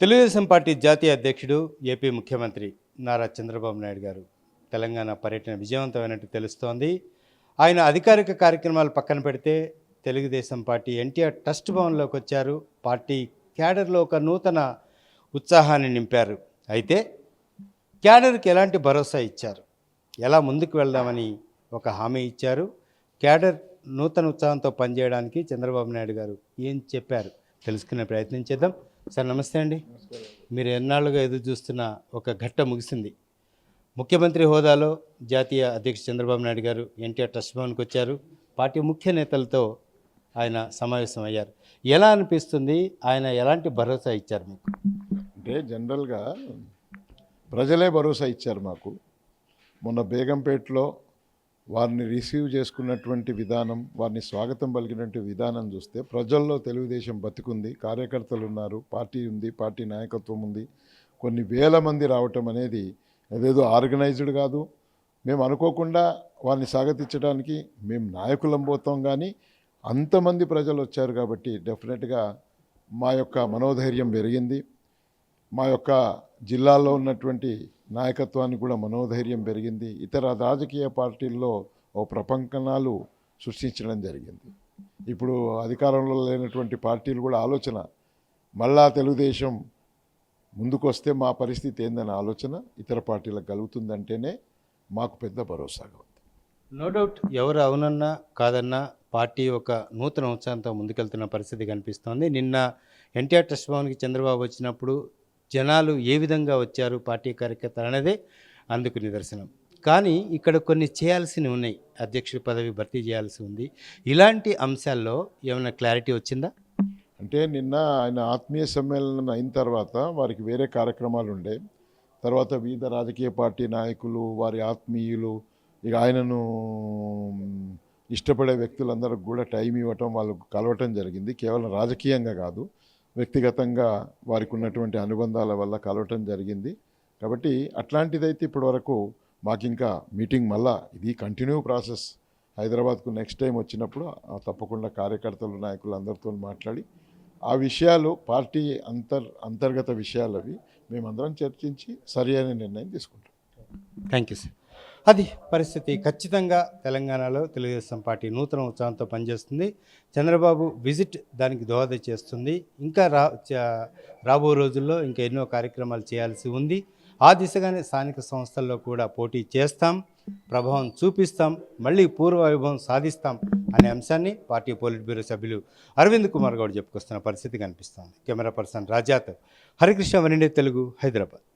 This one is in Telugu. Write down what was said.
తెలుగుదేశం పార్టీ జాతీయ అధ్యక్షుడు ఏపీ ముఖ్యమంత్రి నారా చంద్రబాబు నాయుడు గారు. తెలంగాణ పర్యటన విజయవంతమైనట్టు తెలుస్తోంది. ఆయన అధికారిక కార్యక్రమాలు పక్కన పెడితే తెలుగుదేశం పార్టీ ఎన్టీఆర్ ట్రస్ట్ భవన్లోకి వచ్చారు. పార్టీ క్యాడర్లో ఒక నూతన ఉత్సాహాన్ని నింపారు. అయితే క్యాడర్కి ఎలాంటి భరోసా ఇచ్చారు? ఎలా ముందుకు వెళ్దామని ఒక హామీ ఇచ్చారు? క్యాడర్ నూతన ఉత్సాహంతో పనిచేయడానికి చంద్రబాబు నాయుడు గారు ఏం చెప్పారు? తెలుసుకునే ప్రయత్నం చేద్దాం. సార్ నమస్తే అండి. మీరు ఎన్నాళ్ళుగా ఎదురు చూస్తున్న ఒక ఘట్ట ముగిసింది. ముఖ్యమంత్రి హోదాలో జాతీయ అధ్యక్షుడు చంద్రబాబు నాయుడు గారు ఎన్టీఆర్ ట్రస్ట్ భవన్కి వచ్చారు. పార్టీ ముఖ్య నేతలతో ఆయన సమావేశం అయ్యారు. ఎలా అనిపిస్తుంది? ఆయన ఎలాంటి భరోసా ఇచ్చారు మీకు? అంటే జనరల్గా ప్రజలే భరోసా ఇచ్చారు మాకు. మొన్న బేగంపేటలో వారిని రిసీవ్ చేసుకున్నటువంటి విధానం వారిని స్వాగతం పలికినటువంటి విధానం చూస్తే ప్రజల్లో తెలుగుదేశం బతికుంది కార్యకర్తలు ఉన్నారు పార్టీ ఉంది పార్టీ నాయకత్వం ఉంది. కొన్ని వేల మంది రావటం అనేది అదేదో ఆర్గనైజ్డ్ కాదు. మేము అనుకోకుండా వారిని స్వాగతించడానికి మేము నాయకులం పోతాం కానీ అంతమంది ప్రజలు వచ్చారు కాబట్టి డెఫినెట్గా మా యొక్క మనోధైర్యం పెరిగింది. మా యొక్క జిల్లాలో ఉన్నటువంటి నాయకత్వానికి కూడా మనోధైర్యం పెరిగింది. ఇతర రాజకీయ పార్టీల్లో ఓ ప్రపంకనాలు సృష్టించడం జరిగింది. ఇప్పుడు అధికారంలో లేనటువంటి పార్టీలు కూడా ఆలోచన మళ్ళా తెలుగుదేశం ముందుకొస్తే మా పరిస్థితి ఏందనే ఆలోచన ఇతర పార్టీలకు కలుగుతుందంటేనే మాకు పెద్ద భరోసాగా ఉంది నో డౌట్ ఎవరు అవునన్నా కాదన్నా పార్టీ ఒక నూతన ఉత్సాహంతో ముందుకెళ్తున్న పరిస్థితి కనిపిస్తోంది. నిన్న ఎన్టీఆర్ ట్రస్ట్ భవన్కి చంద్రబాబు వచ్చినప్పుడు జనాలు ఏ విధంగా వచ్చారు పార్టీ కార్యకర్తలు అనేదే అందుకు నిదర్శనం. కానీ ఇక్కడ కొన్ని చేయాల్సినవి ఉన్నాయి. అధ్యక్షుడి పదవి భర్తీ చేయాల్సి ఉంది. ఇలాంటి అంశాల్లో ఏమైనా క్లారిటీ వచ్చిందా? అంటే నిన్న ఆయన ఆత్మీయ సమ్మేళనం అయిన తర్వాత వారికి వేరే కార్యక్రమాలు ఉండే. తర్వాత వివిధ రాజకీయ పార్టీ నాయకులు వారి ఆత్మీయులు ఇక ఆయనను ఇష్టపడే వ్యక్తులందరికి కూడా టైం ఇవ్వటం వాళ్ళకు కలవటం జరిగింది. కేవలం రాజకీయంగా కాదు. వ్యక్తిగతంగా వారికి ఉన్నటువంటి అనుబంధాల వల్ల కలవటం జరిగింది. కాబట్టి అట్లాంటిదైతే ఇప్పటివరకు మాకు ఇంకా మీటింగ్ మళ్ళా ఇది కంటిన్యూ ప్రాసెస్. హైదరాబాద్కు నెక్స్ట్ టైం వచ్చినప్పుడు తప్పకుండా కార్యకర్తలు నాయకులు అందరితో మాట్లాడి ఆ విషయాలు పార్టీ అంతర్ అంతర్గత విషయాలు అవి మేమందరం చర్చించి సరి అయిన నిర్ణయం తీసుకుంటాం. థ్యాంక్ యూ సార్ అది పరిస్థితి ఖచ్చితంగా తెలంగాణలో తెలుగుదేశం పార్టీ నూతన ఉత్సాహంతో పనిచేస్తుంది. చంద్రబాబు విజిట్ దానికి దోహద చేస్తుంది. ఇంకా రా చ- రాబో రోజుల్లో ఇంకా ఎన్నో కార్యక్రమాలు చేయాల్సి ఉంది. ఆ దిశగానే స్థానిక సంస్థల్లో కూడా పోటీ చేస్తాం ప్రభావం చూపిస్తాం మళ్ళీ పూర్వ వైభవం సాధిస్తాం అనే అంశాన్ని పార్టీ పోలిట్ బ్యూరో సభ్యులు అరవింద్ కుమార్ గౌడ్ చెప్పుకొస్తున్న పరిస్థితి కనిపిస్తోంది. Camera person రాజాతో. Harikrishna One India Telugu Hyderabad.